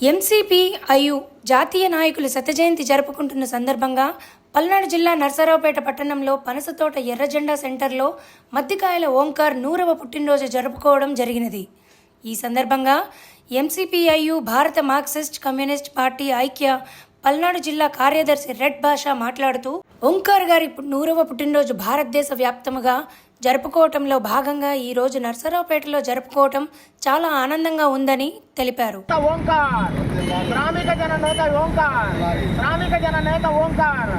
MCPIU జాతీయ నాయకులు శతజయంతి జరుపుకుంటున్న సందర్భంగా పల్నాడు జిల్లా నర్సరావుపేట పట్టణంలో పనసతోట ఎర్రజెండా సెంటర్లో మద్దికాయల ఓంకార్ నూరవ పుట్టినరోజు జరుపుకోవడం జరిగినది. ఈ సందర్భంగా ఎంసీపీఐయు భారత మార్క్సిస్ట్ కమ్యూనిస్ట్ పార్టీ ఐక్య పల్నాడు జిల్లా కార్యదర్శి రెడ్ భాష మాట్లాడుతూ ఓంకార్ గారి నూరవ పుట్టినరోజు భారతదేశ వ్యాప్తముగా జరుపుకోవటంలో భాగంగా ఈ రోజు నర్సరావుపేటలో జరుపుకోవటం చాలా ఆనందంగా ఉందని తెలిపారు. ఓంకార్. శ్రామిక జన నేత ఓంకార్. శ్రామిక జన నేత ఓంకార్.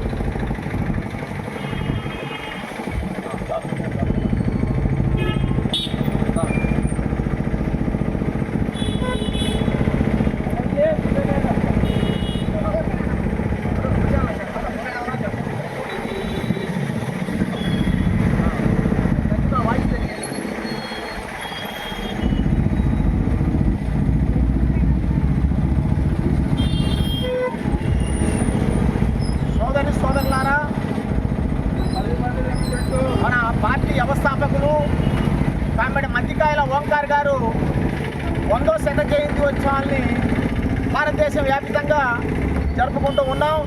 వందో శత జయంతి ఉత్సవాల్ని భారతదేశం వ్యాపితంగా జరుపుకుంటూ ఉన్నాం.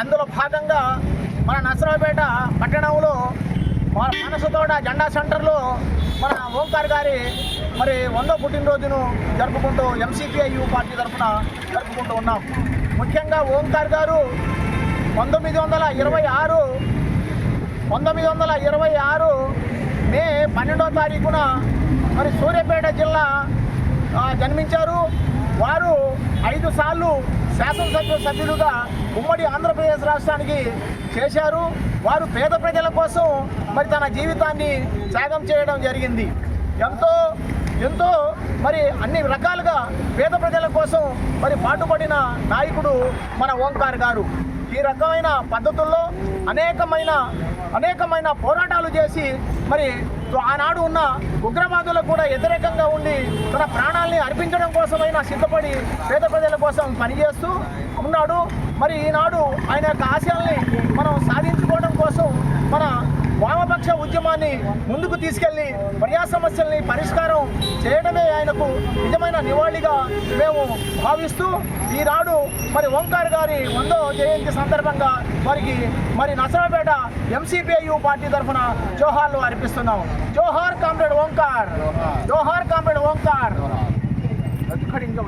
అందులో భాగంగా మన నసరావుపేట పట్టణంలో మన మనసుతోట జెండా సెంటర్లో మన ఓంకార్ గారి మరి వందో పుట్టినరోజును జరుపుకుంటూ ఎంసీపీఐయు పార్టీ తరఫున జరుపుకుంటూ ఉన్నాం. ముఖ్యంగా ఓంకార్ గారు పంతొమ్మిది వందల ఇరవై ఆరు పంతొమ్మిది వందల ఇరవై ఆరు మే పన్నెండో తారీఖున మరి సూర్యాపేట జిల్లా జన్మించారు. వారు ఐదు సార్లు శాసనసభ్య సభ్యులుగా ఉమ్మడి ఆంధ్రప్రదేశ్ రాష్ట్రానికి చేశారు. వారు పేద ప్రజల కోసం మరి తన జీవితాన్ని త్యాగం చేయడం జరిగింది. ఎంతో ఎంతో మరి అన్ని రకాలుగా పేద ప్రజల కోసం మరి పాటుపడిన నాయకుడు మన ఓంకార్ గారు. ఈ రకమైన పద్ధతుల్లో అనేకమైన అనేకమైన పోరాటాలు చేసి మరి ఆనాడు ఉన్న ఉగ్రవాదులకు కూడా వ్యతిరేకంగా ఉండి తన ప్రాణాల్ని అర్పించడం కోసమైనా సిద్ధపడి పేద ప్రజల కోసం పనిచేస్తూ ఉన్నాడు. మరి ఈనాడు ఆయన యొక్క ఆశయాల్ని మనం సాధించుకోవడం కోసం మన ఉద్యమాన్ని ముందుకు తీసుకెళ్ళి ప్రజా సమస్యల్ని పరిష్కారం చేయడమే ఆయనకు నిజమైన నివాళిగా మేము భావిస్తూ ఈనాడు మరి ఓంకార్ గారి వందో జయంతి సందర్భంగా వారికి మరి నసరాపేట ఎంసీపీఐయు పార్టీ తరఫున జోహార్లు అర్పిస్తున్నాం. జోహార్ కామ్రేడ్ ఓంకార్. జోహార్ కామ్రేడ్ ఓంకార్.